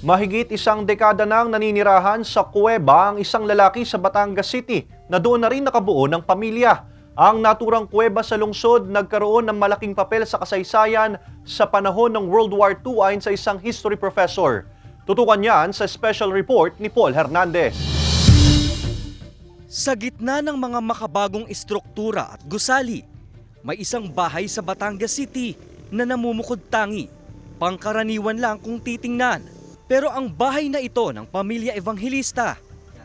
Mahigit isang dekada nang naninirahan sa kuweba ang isang lalaki sa Batangas City na doon na rin nakabuo ng pamilya. Ang naturang kuweba sa lungsod nagkaroon ng malaking papel sa kasaysayan sa panahon ng World War II ayon sa isang history professor. Tutukan niyan sa special report ni Paul Hernandez. Sa gitna ng mga makabagong istruktura at gusali, may isang bahay sa Batangas City na namumukod tangi. Pangkaraniwan lang kung titingnan. Pero ang bahay na ito ng pamilya evangelista,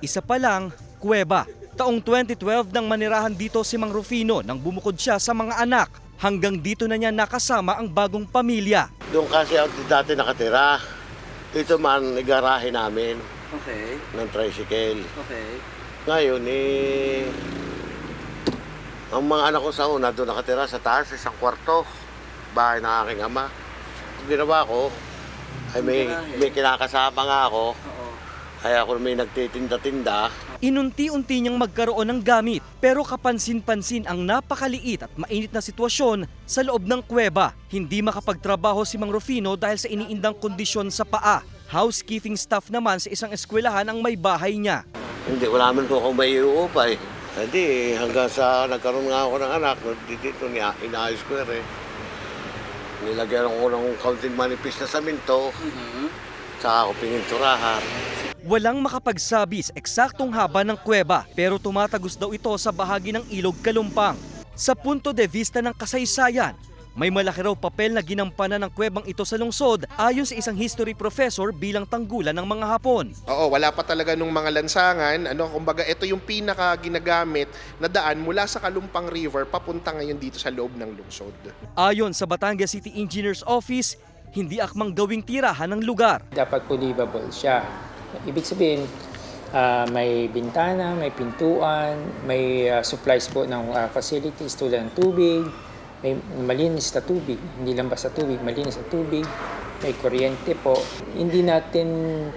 isa pa lang, kuweba. Taong 2012 nang manirahan dito si Mang Rufino nang bumukod siya sa mga anak. Hanggang dito na niya nakasama ang bagong pamilya. Doon kasi ako dati nakatira. Ito man, igarahe namin Okay, ng tricycle. okay. Ngayon, eh, ang mga anak ko sa una doon nakatira sa taas, isang kwarto. Bahay ng aking ama. Ang ginawa ko, ay may, may kinakasama nga ako. Oo. Kaya ako may nagtitinda-tinda. Inunti-unti niyang magkaroon ng gamit pero kapansin-pansin ang napakaliit at mainit na sitwasyon sa loob ng kuweba. Hindi makapagtrabaho si Mang Rufino dahil sa iniindang kondisyon sa paa. Housekeeping staff naman sa isang eskwelahan ang may bahay niya. Hindi, wala man ko kung may iuupa eh. Hindi, hanggang sa nagkaroon nga ako ng anak, dito niya, inaayos ko rin. Nilagyan ko ng kaunting manipis na saminto, Mhm. saka ako pininturahan. Walang makapagsabi sa eksaktong haba ng kuweba pero tumatagos daw ito sa bahagi ng ilog Kalumpang. Sa punto de vista ng kasaysayan, may malaki raw papel na ginampanan ng kuwebang ito sa lungsod ayon sa isang history professor bilang tanggulan ng mga Hapon. Oo, wala pa talaga nung mga lansangan. Ano, kumbaga, ito yung pinaka ginagamit na daan mula sa Kalumpang River papunta ngayon dito sa loob ng lungsod. Ayon sa Batangas City Engineers Office, hindi akmang gawing tirahan ng lugar. dapat po livable siya. Ibig sabihin, ah, may bintana, may pintuan, may ah, supplies po ng ah, facilities tulad ng tubig, may malinis na tubig, hindi lang basta tubig, malinis na tubig, may kuryente po. Hindi natin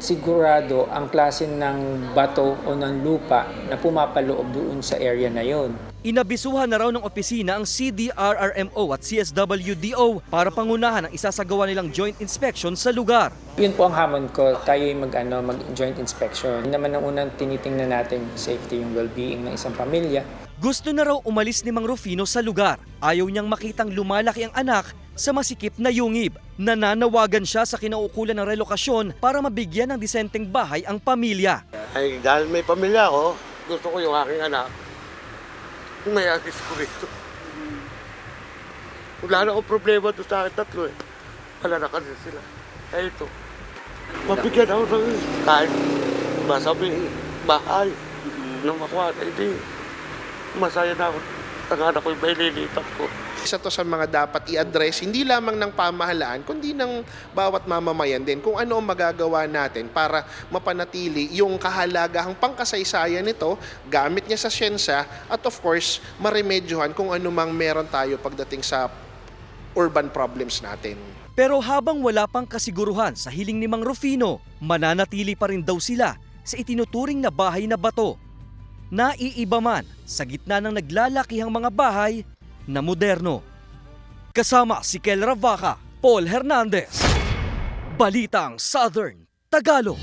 sigurado ang klase ng bato o ng lupa na pumapaloob doon sa area na yon. Inabisuhan na raw ng opisina ang CDRRMO at CSWDO para pangunahan ang isasagawa nilang joint inspection sa lugar. Yun po ang hamon ko, tayo ay mag, ano, mag joint inspection. Yun naman ang unang tinitingnan natin, safety, yung well-being ng isang pamilya. Gusto na raw umalis ni Mang Rufino sa lugar. Ayaw niyang makitang lumalaki ang anak sa masikip na yungib. Nananawagan siya sa kinaukulan ng relokasyon para mabigyan ng disenteng bahay ang pamilya. Ay, dahil may pamilya ako, gusto ko yung aking anak, may agis ko rito. Wala na akong problema doon sa akin tatlo eh. Wala na kasi sila. Eh ito, mabigyan ako ng kahit masabi, bahay, nang makuha hindi. Masaya na ako. Ang anak ko yung may lilipat ko. Isa to sa mga dapat i-address, hindi lamang ng pamahalaan, kundi ng bawat mamamayan din kung ano ang magagawa natin para mapanatili yung kahalagahang pangkasaysayan nito, gamit niya sa siyensya, at of course, maremedyohan kung ano mang meron tayo pagdating sa urban problems natin. Pero habang wala pang kasiguruhan sa hiling ni Mang Rufino, mananatili pa rin daw sila sa itinuturing na bahay na bato. Naiiba man sa gitna ng naglalakihang mga bahay na moderno. Kasama si Kel Ravaca, Paul Hernandez. Balitang Southern Tagalog.